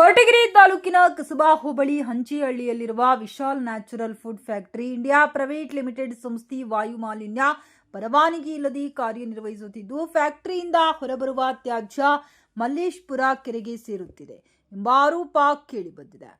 ಕೋಟಗಿರಿ ತಾಲೂಕಿನ ಕಸಬಾ ಹೋಬಳಿ ಹಂಚಿಹಳ್ಳಿಯಲ್ಲಿರುವ Vishal natural food factory India private limited ಸಂಸ್ಥೆ ವಾಯು ಮಾಲಿನ್ಯ ಪರವಾನಗಿ ಇಲ್ಲದೆ ಕಾರ್ಯನಿರ್ವಹಿಸುತ್ತಿದ್ದು, ಫ್ಯಾಕ್ಟರಿಯಿಂದ ಹೊರಬರುವ ತ್ಯಾಜ್ಯ ಮಲ್ಲೇಶ್ಪುರ ಕೆರೆಗೆ ಸೇರುತ್ತಿದೆ ಎಂಬ ಆರೋಪ ಕೇಳಿಬಂದಿದೆ.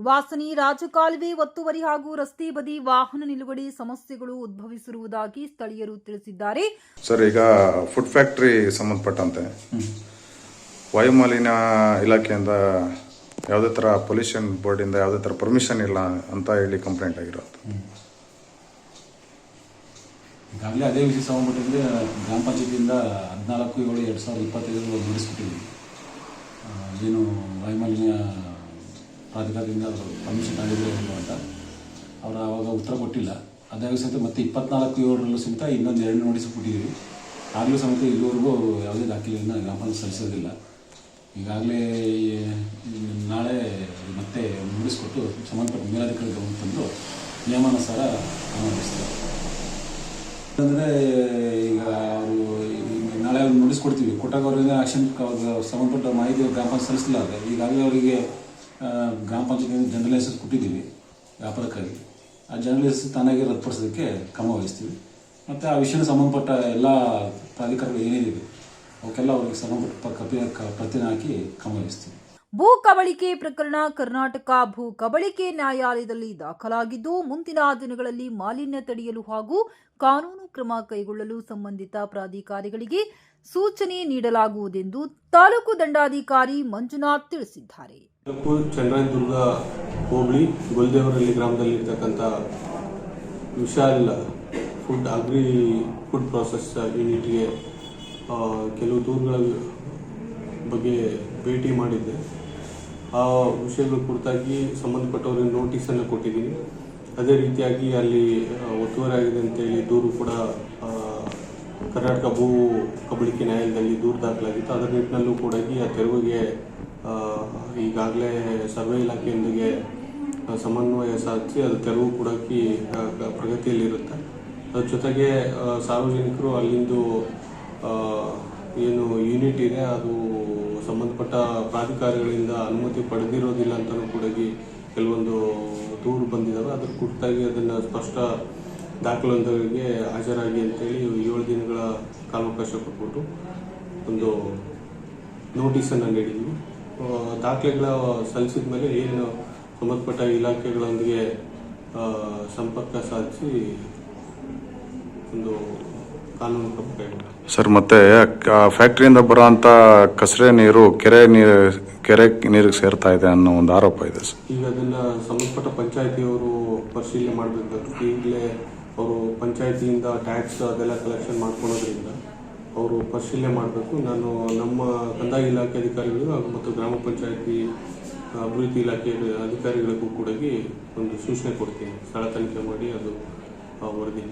ದುರ್ವಾಸನೆ ರಾಜಕಾಲುವೆ ಒತ್ತುವರಿ ಹಾಗೂ ರಸ್ತೆ ಬದಿ ವಾಹನ ನಿಲುಗಡೆ ಸಮಸ್ಯೆಗಳು ಉದ್ಭವಿಸಿರುವುದಾಗಿ ಸ್ಥಳೀಯರು ತಿಳಿಸಿದ್ದಾರೆ. ಸರ್ ಈಗ ಫುಡ್ ಫ್ಯಾಕ್ಟ್ರಿ ಸಂಬಂಧಪಟ್ಟಂತೆ ವಾಯುಮಾಲಿನ್ಯ ಇಲಾಖೆಯಿಂದ ಯಾವುದೇ ಥರ ಪೊಲ್ಯೂಷನ್ ಬೋರ್ಡಿಂದ ಯಾವುದೇ ಥರ ಪರ್ಮಿಷನ್ ಇಲ್ಲ ಅಂತ ಹೇಳಿ ಕಂಪ್ಲೇಂಟ್ ಆಗಿರೋದು. ಈಗಾಗಲೇ ಅದೇ ವಿಷಯ ಸಂಬಂಧಪಟ್ಟಂತೆ ಗ್ರಾಮ ಪಂಚಾಯತಿಯಿಂದ ಹದಿನಾಲ್ಕು ಏಳು ಎರಡು ಸಾವಿರದ ಇಪ್ಪತ್ತೈದು ಒಂದು ನೋಟಿಸ್ ಕೊಟ್ಟಿದ್ವಿ ಆ, ಏನು ವಾಯುಮಾಲಿನ್ಯ ಪ್ರಾಧಿಕಾರದಿಂದ ಅವರು ಪರ್ಮಿಷನ್ ಆಗಿದ್ರೆ ಏನು ಅಂತ. ಅವರು ಆವಾಗ ಉತ್ತರ ಕೊಟ್ಟಿಲ್ಲ. ಅದಾಗ ಸಹಿತ ಮತ್ತೆ ಇಪ್ಪತ್ನಾಲ್ಕು ಏಳರಲ್ಲೂ ಸಹಿತ ಇನ್ನೊಂದು ಎರಡು ನೋಟಿಸ್ ಕೊಟ್ಟಿದ್ದೀವಿ. ಆಗಲೂ ಸಮೇತ ಇಲ್ಲಿವರೆಗೂ ಯಾವುದೇ ದಾಖಲೆಯನ್ನು ಗ್ರಾಮ ಸಲ್ಲಿಸೋದಿಲ್ಲ. ಈಗಾಗಲೇ ನಾಳೆ ಮತ್ತೆ ನೋಡಿಸ್ಕೊಟ್ಟು ಸಂಬಂಧಪಟ್ಟ ಮೇಲಾಧಿಕಾರಿ ಗಮನ ತಂದು ನಿಯಮಾನುಸಾರ ಅನುಮತಿಸ್ತಾರೆ ಅಂದರೆ ಈಗ ಅವರು ನಾಳೆ ಅವ್ರು ಮುಡಿಸ್ಕೊಡ್ತೀವಿ ಕೊಡ್ತೀವಿ ಕೊಟ್ಟಾಗ ಅವರಿಂದ ಆಕ್ಷನ್ ಸಂಬಂಧಪಟ್ಟ ಮಾಹಿತಿ ಗ್ರಾಮ ಪಂಚಾಯತ್ ಆದರೆ ಈಗಾಗಲೇ ಅವರಿಗೆ ಗ್ರಾಮ ಪಂಚಾಯತ್ ಜನರಲ್ ಲೈಸೆನ್ಸ್ ಕೊಟ್ಟಿದ್ದೀವಿ ವ್ಯಾಪಾರಕ್ಕಾಗಿ ಆ ಜನರಲ್ ಲೈಸೆನ್ಸ್ ತಾನಾಗಿ ರದ್ದುಪಡಿಸೋದಕ್ಕೆ ಕ್ರಮ ವಹಿಸ್ತೀವಿ. ಮತ್ತು ಆ ವಿಷಯಕ್ಕೆ ಸಂಬಂಧಪಟ್ಟ ಎಲ್ಲ ಪ್ರಾಧಿಕಾರಗಳು ಏನೇನಿವೆ ಅವಕ್ಕೆಲ್ಲ ಅವ್ರಿಗೆ ಸಂಬಂಧಪಟ್ಟ ಪ್ರತಿನ ಹಾಕಿ ಕ್ರಮ ವಹಿಸ್ತೀವಿ. ಭೂ ಕಬಳಿಕೆ ಪ್ರಕರಣ ಕರ್ನಾಟಕ ಭೂ ಕಬಳಿಕೆ ನ್ಯಾಯಾಲಯದಲ್ಲಿ ದಾಖಲಾಗಿದ್ದು, ಮುಂದಿನ ದಿನಗಳಲ್ಲಿ ಮಾಲಿನ್ಯ ತಡೆಯಲು ಹಾಗೂ ಕಾನೂನು ಕ್ರಮ ಕೈಗೊಳ್ಳಲು ಸಂಬಂಧಿತ ಪ್ರಾಧಿಕಾರಿಗಳಿಗೆ ಸೂಚನೆ ನೀಡಲಾಗುವುದೆಂದು ತಾಲೂಕು ದಂಡಾಧಿಕಾರಿ ಮಂಜುನಾಥ್ ತಿಳಿಸಿದ್ದಾರೆ. ಚನ್ನರಾಯದುರ್ಗ ಹೋಬಳಿ ಗುಲ್ದೇವರಹಳ್ಳಿ ಗ್ರಾಮದಲ್ಲಿ ಇರ್ತಕ್ಕಂಥ Vishal food agri food process ಯೂನಿಟ್ಗೆ ಕೆಲವು ದೂರುಗಳ ಬಗ್ಗೆ ಭೇಟಿ ಮಾಡಿದ್ದೆ. ಆ ವಿಷಯಗಳ ಕುರಿತಾಗಿ ಸಂಬಂಧಪಟ್ಟವರಿಗೆ ನೋಟಿಸನ್ನು ಕೊಟ್ಟಿದ್ದೀನಿ. ಅದೇ ರೀತಿಯಾಗಿ ಅಲ್ಲಿ ಒತ್ತುವರಿ ಆಗಿದೆ ಅಂತೇಳಿ ದೂರು ಕೂಡ ಕರ್ನಾಟಕ ಭೂ ಕಬಳಿಕೆ ನ್ಯಾಯಾಲಯದಲ್ಲಿ ದೂರು ದಾಖಲಾಗಿತ್ತು. ಅದರ ನಿಟ್ಟಿನಲ್ಲೂ ಕೂಡ ಆ ತೆರವಿಗೆ ಈಗಾಗಲೇ ಸರ್ವೆ ಇಲಾಖೆಯೊಂದಿಗೆ ಸಮನ್ವಯ ಸಾಧಿಸಿ ಅದು ತೆರವು ಕೂಡ ಪ್ರಗತಿಯಲ್ಲಿರುತ್ತೆ. ಅದ್ರ ಜೊತೆಗೆ ಸಾರ್ವಜನಿಕರು ಅಲ್ಲಿಂದು ಏನು ಯೂನಿಟ್ ಇದೆ, ಅದು ಸಂಬಂಧಪಟ್ಟ ಪ್ರಾಧಿಕಾರಿಗಳಿಂದ ಅನುಮತಿ ಪಡೆದಿರೋದಿಲ್ಲ ಅಂತಲೂ ಕೂಡ ಕೆಲವೊಂದು ದೂರು ಬಂದಿದ್ದಾವೆ ಅದ್ರ ಕುರಿತಾಗಿ ಅದನ್ನು ಸ್ಪಷ್ಟ ದಾಖಲೊಂದರಿಗೆ ಹಾಜರಾಗಿ ಅಂತೇಳಿ ಏಳು ದಿನಗಳ ಕಾಲಾವಕಾಶ ಕೊಟ್ಬಿಟ್ಟು ಒಂದು ನೋಟಿಸನ್ನು ನೀಡಿದ್ವಿ. ದಾಖಲೆಗಳ ಸಲ್ಲಿಸಿದ ಮೇಲೆ ಏನು ಸಂಬಂಧಪಟ್ಟ ಇಲಾಖೆಗಳೊಂದಿಗೆ ಸಂಪರ್ಕ ಸಾಧಿಸಿ ಒಂದು ಕಾನೂನು ಕ್ರಮ ಕೈಗೊಂಡ ಸರ್ ಮತ್ತೆ ಫ್ಯಾಕ್ಟ್ರಿಯಿಂದ ಬರೋಂಥ ಕಸರೆ ನೀರು ಕೆರೆ ನೀರು ಕೆರೆ ನೀರಿಗೆ ಸೇರ್ತಾ ಇದೆ ಅನ್ನೋ ಒಂದು ಆರೋಪ ಇದೆ ಸರ್. ಈಗ ಅದನ್ನ ಸಂಬಂಧಪಟ್ಟ ಪಂಚಾಯತಿಯವರು ಪರಿಶೀಲನೆ ಮಾಡಬೇಕಾಗುತ್ತೆ. ಈಗಲೇ ಅವರು ಪಂಚಾಯತಿಯಿಂದ ಟ್ಯಾಕ್ಸ್ ಅದೆಲ್ಲ ಕಲೆಕ್ಷನ್ ಮಾಡ್ಕೊಳೋದ್ರಿಂದ ಅವರು ಪರಿಶೀಲನೆ ಮಾಡಬೇಕು. ನಾನು ನಮ್ಮ ಕಂದಾಯ ಇಲಾಖೆ ಅಧಿಕಾರಿಗಳು ಮತ್ತು ಗ್ರಾಮ ಪಂಚಾಯತಿ ಅಭಿವೃದ್ಧಿ ಇಲಾಖೆ ಅಧಿಕಾರಿಗಳಿಗೂ ಕೂಡ ಒಂದು ಸೂಚನೆ ಕೊಡ್ತೀನಿ. ಸ್ಥಳ ತನಿಖೆ ಮಾಡಿ ಅದು ವರದಿ